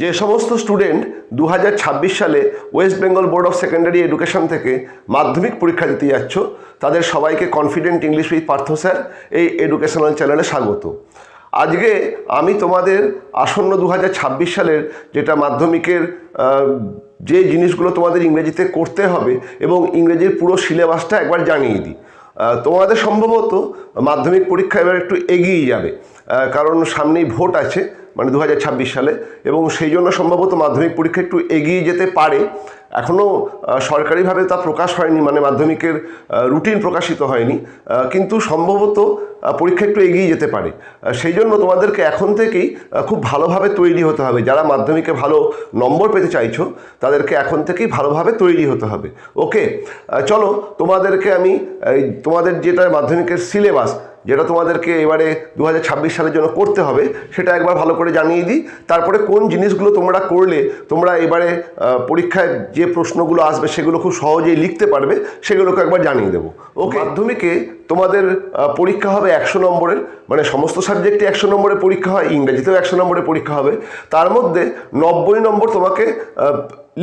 যে সমস্ত স্টুডেন্ট দু হাজার ছাব্বিশ সালে West Bengal board of secondary education থেকে মাধ্যমিক পরীক্ষা দিতে যাচ্ছ, তাদের সবাইকে confident English with Partha sir এই এডুকেশনাল চ্যানেলে স্বাগত। আজকে আমি তোমাদের আসন্ন দু হাজার ছাব্বিশ সালের যেটা মাধ্যমিকের যে জিনিসগুলো তোমাদের ইংরেজিতে করতে হবে এবং ইংরেজির পুরো সিলেবাসটা একবার জানিয়ে দিই। তোমাদের সম্ভবত মাধ্যমিক পরীক্ষা এবার একটু এগিয়ে যাবে কারণ সামনেই ভোট আছে মানে দু হাজার ছাব্বিশ সালে। এবং সেই জন্য সম্ভবত মাধ্যমিক পরীক্ষা একটু এগিয়ে যেতে পারে। এখনও সরকারিভাবে তা প্রকাশ হয়নি মানে মাধ্যমিকের রুটিন প্রকাশিত হয়নি কিন্তু সম্ভবত পরীক্ষা একটু এগিয়ে যেতে পারে। সেই জন্য তোমাদেরকে এখন থেকেই খুব ভালোভাবে তৈরি হতে হবে। যারা মাধ্যমিকে ভালো নম্বর পেতে চাইছো, তাদেরকে এখন থেকেই ভালোভাবে তৈরি হতে হবে। ওকে? চলো, তোমাদেরকে আমি তোমাদের যেটা মাধ্যমিকের সিলেবাস, যেটা তোমাদেরকে এবারে দু হাজার ছাব্বিশ সালের জন্য করতে হবে, সেটা একবার ভালো করে জানিয়ে দিই। তারপরে কোন জিনিসগুলো তোমরা করলে, তোমরা এবারে পরীক্ষায় যে প্রশ্নগুলো আসবে সেগুলো খুব সহজেই লিখতে পারবে সেগুলোকে একবার জানিয়ে দেবো। ওকে মাধ্যমিকে তোমাদের পরীক্ষা হবে একশো নম্বরের মানে সমস্ত সাবজেক্টে একশো নম্বরের পরীক্ষা হয় ইংরেজিতেও একশো নম্বরের পরীক্ষা হবে। তার মধ্যে নব্বই নম্বর তোমাকে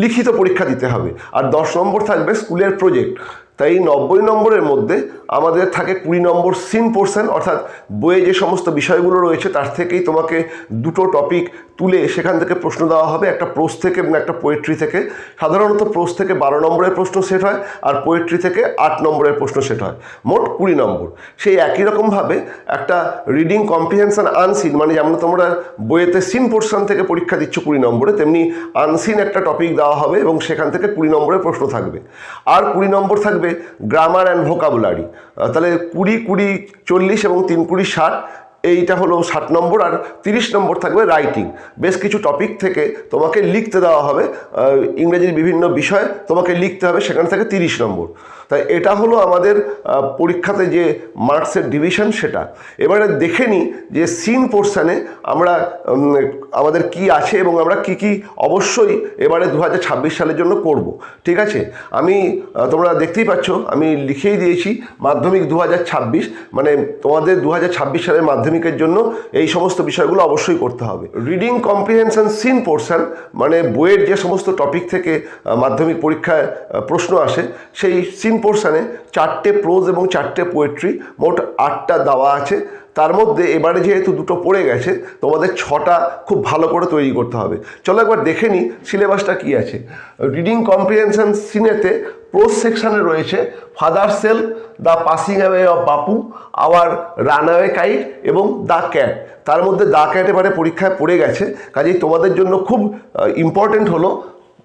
লিখিত পরীক্ষা দিতে হবে। আর দশ নম্বর থাকবে স্কুলের প্রজেক্ট। তাই এই নব্বই নম্বরের মধ্যে আমাদের থাকে কুড়ি নম্বর সিন পোর্শন, অর্থাৎ বইয়ে যে সমস্ত বিষয়গুলো রয়েছে তার থেকেই তোমাকে দুটো টপিক তুলে সেখান থেকে প্রশ্ন দেওয়া হবে। একটা প্রোস থেকে এবং একটা পোয়েট্রি থেকে। সাধারণত প্রোস থেকে বারো নম্বরের প্রশ্ন সেট হয় আর পোয়েট্রি থেকে আট নম্বরের প্রশ্ন সেট হয়। মোট কুড়ি নম্বর। সেই একই রকমভাবে একটা রিডিং কম্প্রিহেনশন আনসিন মানে যেমন তোমরা বইয়েতে সিন পোর্শন থেকে পরীক্ষা দিচ্ছ কুড়ি নম্বরে, তেমনি আনসিন একটা টপিক দেওয়া হবে এবং সেখান থেকে কুড়ি নম্বরের প্রশ্ন থাকবে। আর কুড়ি নম্বর থাকবে গ্রামার অ্যান্ড ভোকাবুলারি তাহলে কুড়ি কুড়ি, চল্লিশ এবং তিন, কুড়ি, ষাট, এইটা হলো ষাট নম্বর আর তিরিশ নম্বর থাকবে রাইটিং বেশ কিছু টপিক থেকে তোমাকে লিখতে দেওয়া হবে। ইংরেজির বিভিন্ন বিষয় তোমাকে লিখতে হবে, সেখান থেকে তিরিশ নম্বর। তাই এটা হলো আমাদের পরীক্ষাতে যে মার্কসের ডিভিশন সেটা। এবারে দেখে নিই যে সিন পোর্শনে আমরা আমাদের কি আছে এবং আমরা কি কি অবশ্যই এবারে দু হাজার ছাব্বিশ সালের জন্য করব। ঠিক আছে? আমি তোমরা দেখতেই পাচ্ছ, আমি লিখেই দিয়েছি মাধ্যমিক দু হাজার ছাব্বিশ মানে তোমাদের দু হাজার ছাব্বিশ সালের মাধ্যমিকের জন্য এই সমস্ত বিষয়গুলো অবশ্যই করতে হবে। রিডিং কম্প্রিহেনশন সিন পোর্শন মানে বইয়ের যে সমস্ত টপিক থেকে মাধ্যমিক পরীক্ষায় প্রশ্ন আসে, সেই সিন পোর্শনে চারটে প্রোজ এবং চারটে পোয়েট্রি মোট আটটা দেওয়া আছে। তার মধ্যে এবারে যেহেতু দুটো পড়ে গেছে, তোমাদের ছটা খুব ভালো করে তৈরি করতে হবে। চলো একবার দেখে নিই সিলেবাসটা কী আছে। রিডিং কম্প্রিহেনশন সিনেতে প্রোজ সেকশানে রয়েছে father sell the passing away of Bapu our runaway kite এবং দ্য ক্যাট তার মধ্যে দ্য ক্যাট এবারে পরীক্ষায় পড়ে গেছে। কাজেই তোমাদের জন্য খুব ইম্পর্টেন্ট হলো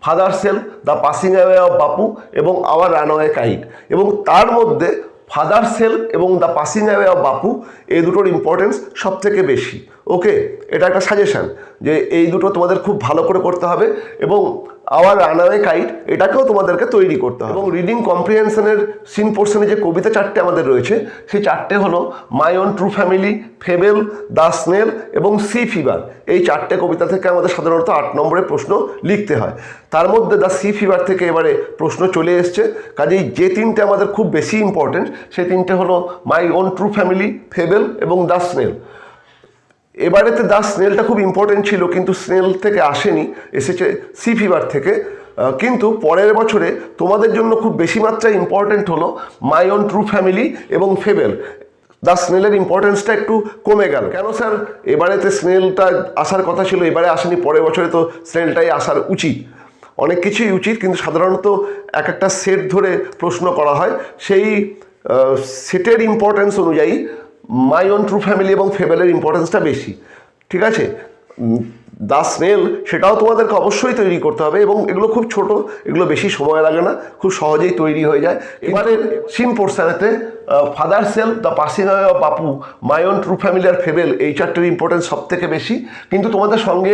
father sell the passing away of Bapu এবং আওয়ার রানওয়ে কাইট এবং তার মধ্যে ফাদার সেল এবং the passing away of Bapu এই দুটোর ইম্পর্টেন্স সব থেকে বেশি। ওকে এটা একটা সাজেশান যে এই দুটো তোমাদের খুব ভালো করে করতে হবে এবং আওয়ার রানওয়ে কাইট এটাকেও তোমাদেরকে তৈরি করতে হবে। এবং রিডিং কম্প্রিহেনশনের সিন পোর্শনে যে কবিতা চারটে আমাদের রয়েছে সেই চারটে হলো my own true family fable the snail এবং সি ফিভার এই চারটে কবিতা থেকে আমাদের সাধারণত আট নম্বরের প্রশ্ন লিখতে হয়। তার মধ্যে দ্য সি ফিভার থেকে এবারে প্রশ্ন চলে এসছে। কাজেই যে তিনটে আমাদের খুব বেশি ইম্পর্টেন্ট সেই তিনটে হলো my own true family fable এবং দ্য স্নেল এবারেতে দ্য স্নেলটা খুব ইম্পর্টেন্ট ছিল, কিন্তু স্নেল থেকে আসেনি, এসেছে সি ফিভার থেকে। কিন্তু পরের বছরে তোমাদের জন্য খুব বেশি মাত্রায় ইম্পর্টেন্ট হলো মাই অন ট্রু ফ্যামিলি এবং ফেবেল দা স্নেলের ইম্পর্টেন্সটা একটু কমে গেল। কেন স্যার এবারেতে স্নেলটা আসার কথা ছিল, এবারে আসেনি, পরের বছরে তো স্নেলটাই আসার উচিত। অনেক কিছুই উচিত, কিন্তু সাধারণত এক একটা সেট ধরে প্রশ্ন করা হয়। সেই সেটের ইম্পর্টেন্স অনুযায়ী মাই ওন ট্রু ফ্যামিলি এবং ফেবেলের ইম্পর্টেন্সটা বেশি। ঠিক আছে? দ্য স্নেল সেটাও তোমাদেরকে অবশ্যই তৈরি করতে হবে এবং এগুলো খুব ছোট, এগুলো বেশি সময় লাগে না, খুব সহজেই তৈরি হয়ে যায়। এবারে সিম পোর্সানেতে father sell the passing of Bapu my own true family R fable এই চারটের ইম্পর্টেন্স সব থেকে বেশি। কিন্তু তোমাদের সঙ্গে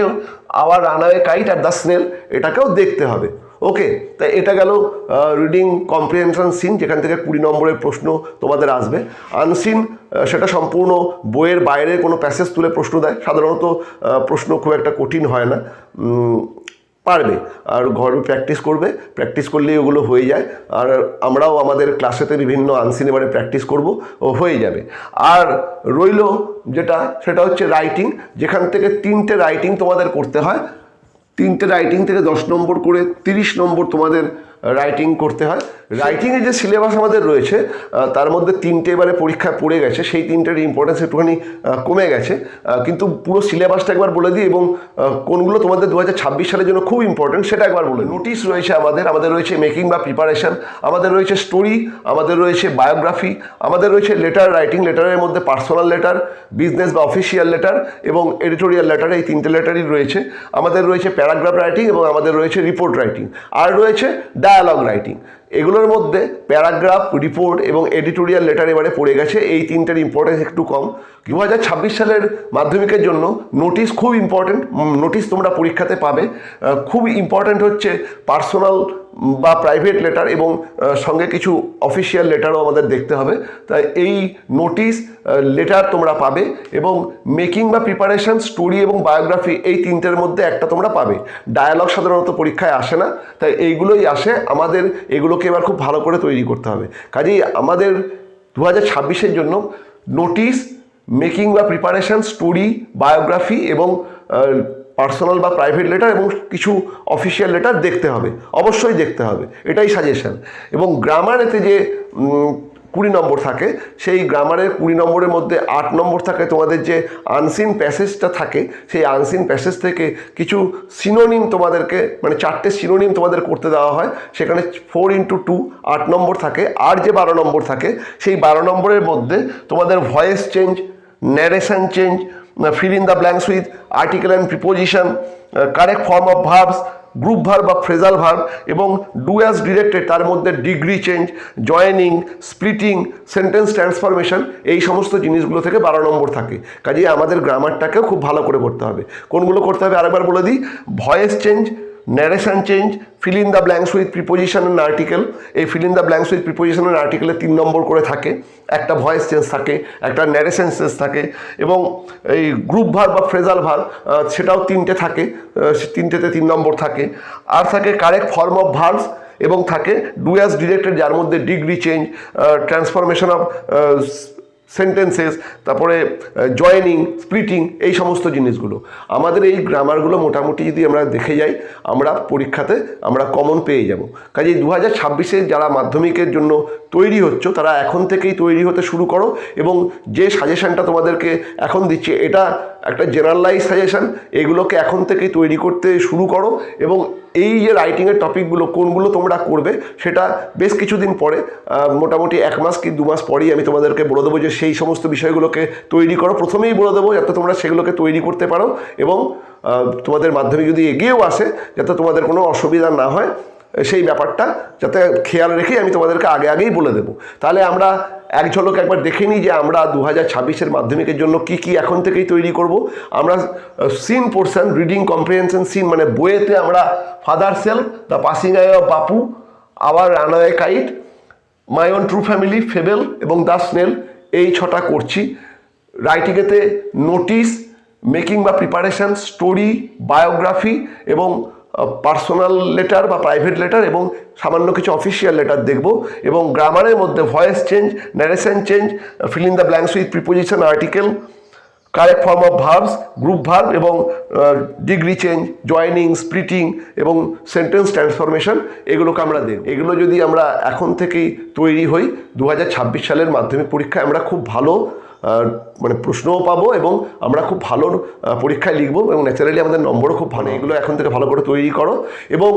আওয়ার রানাওয়ে কাইট আর দ্য স্নেল এটাকেও দেখতে হবে। ওকে তাই এটা গেল রিডিং কম্প্রিহেনশন সিন যেখান থেকে কুড়ি নম্বরের প্রশ্ন তোমাদের আসবে। আনসিন সেটা সম্পূর্ণ বইয়ের বাইরে কোনো প্যাসেজ তুলে প্রশ্ন দেয়। সাধারণত প্রশ্ন খুব একটা কঠিন হয় না। পারবে, আর ঘরে প্র্যাকটিস করবে। প্র্যাকটিস করলেই ওগুলো হয়ে যায়। আর আমরাও আমাদের ক্লাসেতে বিভিন্ন আনসিন এবারে প্র্যাকটিস করব, ও হয়ে যাবে। আর রইল যেটা, সেটা হচ্ছে রাইটিং যেখান থেকে তিনটে রাইটিং তোমাদের করতে হয়। তিনটে রাইটিং থেকে দশ নম্বর করে তিরিশ নম্বর তোমাদের রাইটিং করতে হয়। রাইটিংয়ের যে সিলেবাস আমাদের রয়েছে তার মধ্যে তিনটে এবারে পরীক্ষায় পড়ে গেছে। সেই তিনটের ইম্পর্টেন্স একটুখানি কমে গেছে। কিন্তু পুরো সিলেবাসটা একবার বলে দিই এবং কোনগুলো তোমাদের দু হাজার ছাব্বিশ সালের জন্য খুব ইম্পর্টেন্ট সেটা একবার বলে নোটিশ রয়েছে আমাদের আমাদের রয়েছে মেকিং বা প্রিপারেশন আমাদের রয়েছে স্টোরি আমাদের রয়েছে বায়োগ্রাফি আমাদের রয়েছে লেটার রাইটিং লেটারের মধ্যে পার্সোনাল লেটার বিজনেস বা অফিসিয়াল লেটার এবং এডিটোরিয়াল লেটার এই তিনটে লেটারই রয়েছে। আমাদের রয়েছে প্যারাগ্রাফ রাইটিং এবং আমাদের রয়েছে রিপোর্ট রাইটিং আর রয়েছে ডায়ালগ রাইটিং এগুলোর মধ্যে প্যারাগ্রাফ, রিপোর্ট এবং এডিটোরিয়াল লেটার এবারে পড়ে গেছে। এই তিনটের ইম্পর্টেন্স একটু কম। দু হাজার ছাব্বিশ সালের মাধ্যমিকের জন্য নোটিশ খুব ইম্পর্টেন্ট নোটিশ তোমরা পরীক্ষাতে পাবে। খুব ইম্পর্টেন্ট হচ্ছে পার্সোনাল বা প্রাইভেট লেটার এবং সঙ্গে কিছু অফিসিয়াল লেটারও আমাদের দেখতে হবে। তাই এই নোটিশ লেটার তোমরা পাবে এবং মেকিং বা প্রিপারেশন স্টোরি এবং বায়োগ্রাফি এই তিনটের মধ্যে একটা তোমরা পাবে। ডায়ালগ সাধারণত পরীক্ষায় আসে না। তাই এইগুলোই আসে। আমাদের এগুলোকে এবার খুব ভালো করে তৈরি করতে হবে। কাজেই আমাদের দু হাজার ছাব্বিশের জন্য নোটিশ, মেকিং বা প্রিপারেশান, স্টোরি, বায়োগ্রাফি এবং পার্সোনাল বা প্রাইভেট লেটার এবং কিছু অফিসিয়াল লেটার দেখতে হবে। অবশ্যই দেখতে হবে। এটাই সাজেশান। এবং গ্রামার এতে যে কুড়ি নম্বর থাকে। সেই গ্রামারের কুড়ি নম্বরের মধ্যে আট নম্বর থাকে। তোমাদের যে আনসিন প্যাসেজটা থাকে সেই আনসিন প্যাসেজ থেকে কিছু সিনোনিম তোমাদেরকে মানে চারটে সিনোনিম তোমাদের করতে দেওয়া হয়। সেখানে ফোর ইন্টু টু আট নম্বর থাকে। আর যে বারো নম্বর থাকে সেই বারো নম্বরের মধ্যে তোমাদের voice change narration change fill in the with article and preposition uh, correct form of verbs group verb বা ফ্রেজাল ভার্ব এবং ডু অ্যাজ ডিরেক্টেড তার মধ্যে degree change joining splitting sentence transformation এই সমস্ত জিনিসগুলো থেকে বারো নম্বর থাকে। কাজেই আমাদের গ্রামারটাকেও খুব ভালো করে করতে হবে। কোনগুলো করতে হবে? আরেকবার বলে দিই voice change narration change fill in the blanks with preposition and article এই fill in the blanks with preposition and আর্টিকেলে তিন নম্বর করে থাকে। একটা ভয়েস চেঞ্জ থাকে, একটা ন্যারেশন চেঞ্জ থাকে এবং এই গ্রুপ ভার বা ফ্রেজাল ভার সেটাও তিনটে থাকে তিনটেতে তিন নম্বর থাকে। আর থাকে কারেক্ট ফর্ম অফ ভার্বস এবং থাকে ডু অ্যাজ ডিরেক্টেড যার মধ্যে degree change transformation of sentences তারপরে জয়নিং স্প্লিটিং এই সমস্ত জিনিসগুলো। আমাদের এই গ্রামারগুলো মোটামুটি যদি আমরা দেখে যাই, আমরা পরীক্ষাতে আমরা কমন পেয়ে যাব। কাজেই দু হাজার ছাব্বিশে যারা মাধ্যমিকের জন্য তৈরি হচ্ছ, তারা এখন থেকেই তৈরি হতে শুরু করো এবং যে সাজেশানটা তোমাদেরকে এখন দিচ্ছে, এটা একটা জেনারেলাইজ সাজেশন এগুলোকে এখন থেকেই তৈরি করতে শুরু করো এবং এই যে রাইটিংয়ের টপিকগুলো কোনগুলো তোমরা করবে, সেটা বেশ কিছুদিন পরে মোটামুটি এক মাস কি দু মাস পরেই আমি তোমাদেরকে বলে দেবো যে সেই সমস্ত বিষয়গুলোকে তৈরি করো। প্রথমেই বলে দেবো যাতে তোমরা সেগুলোকে তৈরি করতে পারো এবং তোমাদের মাধ্যমিক যদি এগিয়েও আসে, যাতে তোমাদের কোনো অসুবিধা না হয়। সেই ব্যাপারটা যাতে খেয়াল রেখেই আমি তোমাদেরকে আগে আগেই বলে দেবো। তাহলে আমরা এক ঝলক একবার দেখে নিই যে আমরা দু হাজার ছাব্বিশের মাধ্যমিকের জন্য কি কি এখন থেকেই তৈরি করব। আমরা seen portion reading comprehension seen মানে বইয়েতে আমরা father sell the passing away of Bapu আবার runaway kite my own true family fable এবং দ্য স্নেল এই ছটা করছি। রাইটিংয়েতে নোটিশ মেকিং বা প্রিপারেশন স্টোরি বায়োগ্রাফি এবং পার্সোনাল লেটার বা প্রাইভেট লেটার এবং সামান্য কিছু অফিসিয়াল লেটার দেখব এবং গ্রামারের মধ্যে voice change narration change fill in the blanks with preposition article correct form of verbs group verb এবং ডিগ্রি চেঞ্জ জয়নিং স্প্লিটিং এবং সেন্টেন্স ট্রান্সফরমেশন এগুলোকে আমরা দেখব। এগুলো যদি আমরা এখন থেকেই তৈরি হই দু হাজার ছাব্বিশ সালের মাধ্যমিক পরীক্ষায় আমরা খুব ভালো মানে প্রশ্নও পাবো এবং আমরা খুব ভালো পরীক্ষায় লিখব এবং ন্যাচারালি আমাদের নম্বরও খুব ভালো। এগুলো এখন থেকে ভালো করে তৈরি করো এবং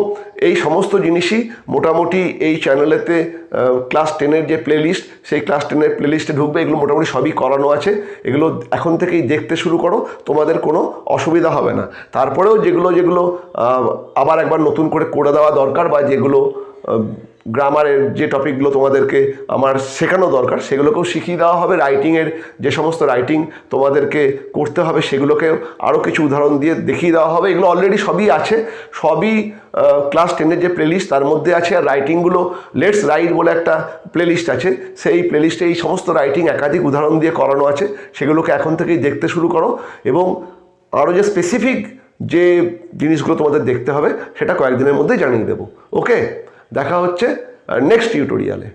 এই সমস্ত জিনিসই মোটামুটি এই চ্যানেলেতে ক্লাস টেনের যে প্লেলিস্ট সেই ক্লাস টেনের প্লেলিস্টে ঢুকবে। এগুলো মোটামুটি সবই করানো আছে। এগুলো এখন থেকেই দেখতে শুরু করো, তোমাদের কোনো অসুবিধা হবে না। তারপরেও যেগুলো যেগুলো আবার একবার নতুন করে করে দেওয়া দরকার বা যেগুলো গ্রামারের যে টপিকগুলো তোমাদেরকে আমার শেখানো দরকার, সেগুলোকেও শিখিয়ে দেওয়া হবে। রাইটিংয়ের যে সমস্ত রাইটিং তোমাদেরকে করতে হবে, সেগুলোকেও আরও কিছু উদাহরণ দিয়ে দেখিয়ে দেওয়া হবে। এগুলো অলরেডি সবই আছে। সবই ক্লাস টেনের যে প্লেলিস্ট তার মধ্যে আছে। আর রাইটিংগুলো লেটস রাইট বলে একটা প্লেলিস্ট আছে। সেই প্লেলিস্টে এই সমস্ত রাইটিং একাধিক উদাহরণ দিয়ে করানো আছে। সেগুলোকে এখন থেকেই দেখতে শুরু করো। এবং আরও যে স্পেসিফিক যে জিনিসগুলো তোমাদের দেখতে হবে, সেটা কয়েকদিনের মধ্যেই জানিয়ে দেবো। ওকে দেখা হচ্ছে নেক্সট টিউটোরিয়ালে